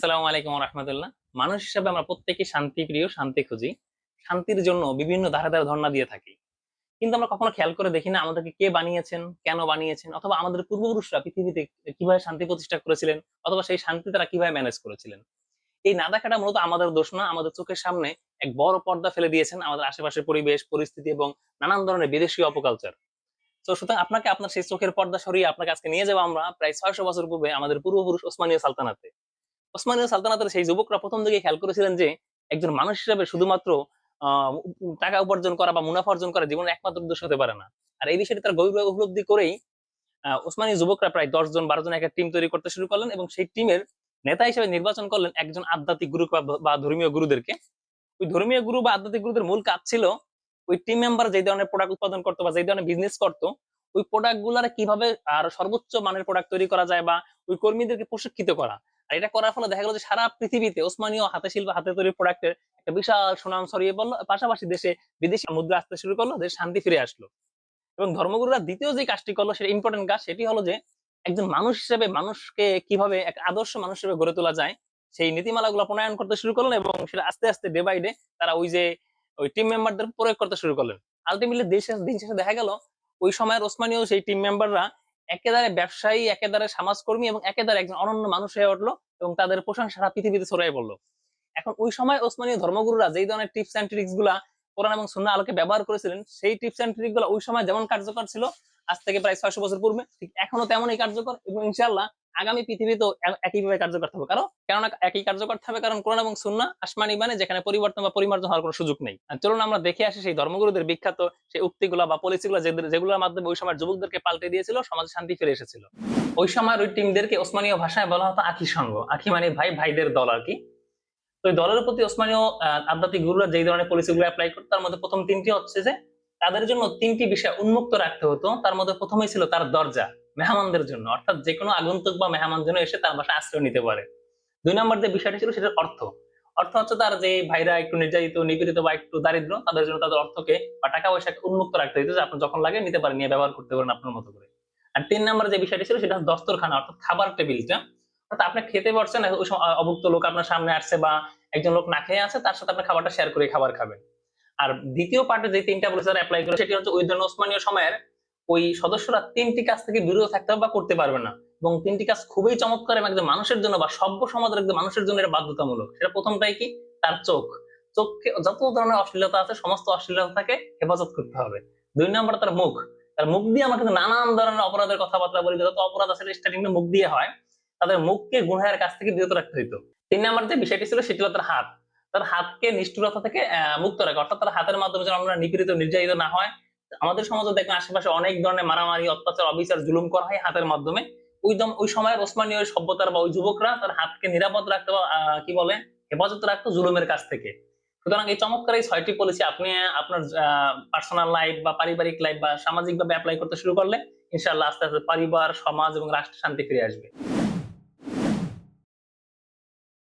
আসসালামু আলাইকুম রহমতুল্লাহ। মানুষ হিসেবে আমরা প্রত্যেকে শান্তি প্রিয়, শান্তি খুঁজি। শান্তির জন্য বিভিন্ন ধারা ধারে ধর্ণা দিয়ে থাকি। কিন্তু আমরা কখনো খেয়াল করে দেখি না আমাদেরকে কে বানিয়েছেন, কেন বানিয়েছেন, অথবা আমাদের পূর্বপুরুষরা পৃথিবীতে কীভাবে শান্তি প্রতিষ্ঠা করেছিলেন, অথবা সেই শান্তি তারা কীভাবে ম্যানেজ করেছিলেন। এই না দেখাটা মূলত আমাদের দোষ না, আমাদের চোখের সামনে এক বড় পর্দা ফেলে দিয়েছেন আমাদের আশেপাশের পরিবেশ, পরিস্থিতি এবং নানান ধরনের বিদেশি অপকালচার। তো সুতরাং আপনাকে আপনার সেই চোখের পর্দা সরিয়ে আপনাকে আজকে নিয়ে যাব আমরা প্রায় ছয়শো বছর পূর্বে আমাদের পূর্বপুরুষ ওসমানীয় সালতানাতে। ওসমানীয় সালতানাতের সেই যুবকরা প্রথম দিকে খেয়াল করেছিলেন যে একজন মানুষ হিসেবে শুধুমাত্র টাকা উপার্জন করা বা মুনাফা অর্জন করা জীবনের একমাত্র উদ্দেশ্য হতে পারে না। আর এই বিষয়টি তার গভীরভাবে উপলব্ধি করেই ওসমানী যুবকরা প্রায় দশ জন, বারো জন একটা টিম তৈরি করতে শুরু করলেন এবং সেই টিমের নেতা হিসেবে নির্বাচন করলেন একজন আধ্যাত্মিক গুরু বা ধর্মীয় গুরুদেরকে। ওই ধর্মীয় গুরু বা আধ্যাত্মিক গুরুদের মূল কাজ ছিল ওই টিম মেম্বার যে ধরনের প্রোডাক্ট উৎপাদন করতো বা যে ধরনের বিজনেস করতো, ওই প্রোডাক্টগুলার কীভাবে আর সর্বোচ্চ মানের প্রোডাক্ট তৈরি করা যায় বা ওই কর্মীদেরকে প্রশিক্ষিত করা। আর এটা করার ফলে দেখা গেল যে সারা পৃথিবীতে ওসমানীয় হাতে শিল্প, হাতে তৈরি প্রোডাক্টের একটা বিশাল সুনাম ছড়িয়ে পড়ল। পাশাপাশি দেশে বিদেশি মুদ্রা আসতে শুরু করল, দেশ শান্তি ফিরে আসলো। এবং ধর্মগুরুরা দ্বিতীয় যে কাজটি করল, সেটা ইম্পর্টেন্ট কাজ, সেটি হলো যে একজন মানুষ হিসেবে মানুষকে কীভাবে, এক আদর্শ মানুষ হিসেবে গড়ে তোলা যায়, সেই নীতিমালাগুলো প্রণয়ন করতে শুরু করলেন এবং সেটা আস্তে আস্তে ডে বাই ডে তারা ওই যে ওই টিম মেম্বারদের প্রয়োগ করতে শুরু করলেন। আলটিমেটলি দিন শেষে দিন শেষে দেখা গেল, ওই সময়ের ওসমানীয় সেই টিম মেম্বাররা একেবারে ব্যবসায়ী একেবারে সমাজকর্মী এবং একেবারে একজন অনন্য মানুষ হয়ে উঠল এবং তাদের প্রশংসা সারা পৃথিবীতে ছড়াই পড়ল। এখন ওই সময় ওসমানীয় ধর্মগুরুরা যেই ধরনের টিপস অ্যান্ড ট্রিক্সগুলা কোরআন এবং সুন্না আলোকে ব্যবহার করেছিলেন, সেই টিপস অ্যান্ড ট্রিকগুলো ওই সময় যেমন কার্যকর ছিল, আজ থেকে প্রায় ছয়শো বছর পূর্বে, ঠিক এখনও তেমনই কার্যকর এবং ইনশাআল্লাহ আগামী পৃথিবীতেও একইভাবে কার্যকর থাকবে। কারণ, কেননা একই কার্যকর থাকবে কারণ কোরআন এবং সুন্নাহ আসমানি মানে যেখানে পরিবর্তন বা পরিমার্জন হওয়ার কোনো সুযোগ নেই। চলুন আমরা দেখে আসি সেই ধর্মগুরুদের বিখ্যাত সেই উক্তিগুলা বা পলিসিগুলো যেগুলোর মাধ্যমে ওই সময় যুবকদেরকে পাল্টে দিয়েছিল, সমাজে শান্তি ফিরে এসেছিল। ওই সময় ওই টিমদেরকে ওসমানীয় ভাষায় বলা হতো আখি সঙ্গ। আখি মানে ভাই, ভাইদের দল আর কি। তো এই দলের প্রতি ওসমানীয় আধ্যাত্মিক গুরুরা যেই ধরনের পলিসিগুলো অ্যাপ্লাই করতো, তার মধ্যে প্রথম তিনটি হচ্ছে যে, তাদের জন্য তিনটি বিষয় উন্মুক্ত রাখতে হতো। তার মধ্যে প্রথমেই ছিল তার দরজা। মেহমানদের জন্য, অর্থাৎ যে কোনো আগন্তুক বা মেহমান যেন এসে তার বাসায় আশ্রয় নিতে পারে। দুই নম্বর যে বিষয়টি ছিল সেটার অর্থ। অর্থ হচ্ছে তার যে ভাইরা একটু নির্যাতিত, নিপীড়িত বা একটু দারিদ্র তাদের জন্য তাদের অর্থকে বা টাকা পয়সাকে উন্মুক্ত রাখতে হতো যে আপনি যখন লাগে নিতে পারেন, নিয়ে ব্যবহার করতে পারেন আপনার মতো করে। আর তিন নম্বর যে বিষয়টি ছিল সেটা হচ্ছে দস্তরখানা, অর্থাৎ খাবার টেবিলটা। অর্থাৎ আপনি খেতে পারছেন ওই সময় অভুক্ত লোক আপনার সামনে আসছে বা একজন লোক না খেয়ে আছে, তার সাথে আপনি খাবারটা শেয়ার করে খাবার খাবেন। আর দ্বিতীয় পার্টে যে তিনটা বলেছে অ্যাপ্লাই করে সেটি হচ্ছে ওই ধরনের ওসমানীয় সময়ের ওই সদস্যরা তিনটি কাজ থেকে বিরত থাকতে হবে বা করতে পারবে না। এবং তিনটি কাজ খুবই চমৎকার এবং একজন মানুষের জন্য বা সভ্য সমাজের একজন মানুষের জন্য এটা বাধ্যতামূলক। সেটা প্রথমটাই কি? তার চোখ। চোখকে যত ধরনের অশ্লীলতা আছে, সমস্ত অশ্লীলতাকে হেফাজত করতে হবে। দুই নম্বর তার মুখ। তার মুখ দিয়ে আমরা কিন্তু নানান ধরনের অপরাধের কথাবার্তা বলি, যত অপরাধ আছে স্টার্টিং মুখ দিয়ে হয়। তাদের মুখকে গুনহায়ের কাছ থেকে বিরত রাখতে হইতো। তিন নম্বর যে বিষয়টি ছিল, সেটি হলো তার হাত। তার হাতকে নিষ্ঠুরতা থেকে মুক্ত রাখা। অর্থাৎ তার হাতের মাধ্যমে যেন আমরা নিপীড়িত, নির্যাতিত না হয় আমাদের সমাজে দেখবেন আশেপাশে অনেক ধরনের মারামারি, অত্যাচার, অবিচার, জুলুম করা হয় হাতের মাধ্যমে। ওই ওই সময়ের ওসমানীয় সভ্যতার বা ওই যুবকরা তার হাতকে নিরাপদ রাখতে বা কি বলে, হেফাজত রাখতো জুলুমের কাছ থেকে। সুতরাং এই চমৎকার এই ছয়টি পলিসি আপনি, আপনার পার্সোনাল লাইফ বা পারিবারিক লাইফ বা সামাজিক ভাবে অ্যাপ্লাই করতে শুরু করলে ইনশাআল্লাহ আস্তে আস্তে পরিবার, সমাজ এবং রাষ্ট্র শান্তি ফিরে আসবে।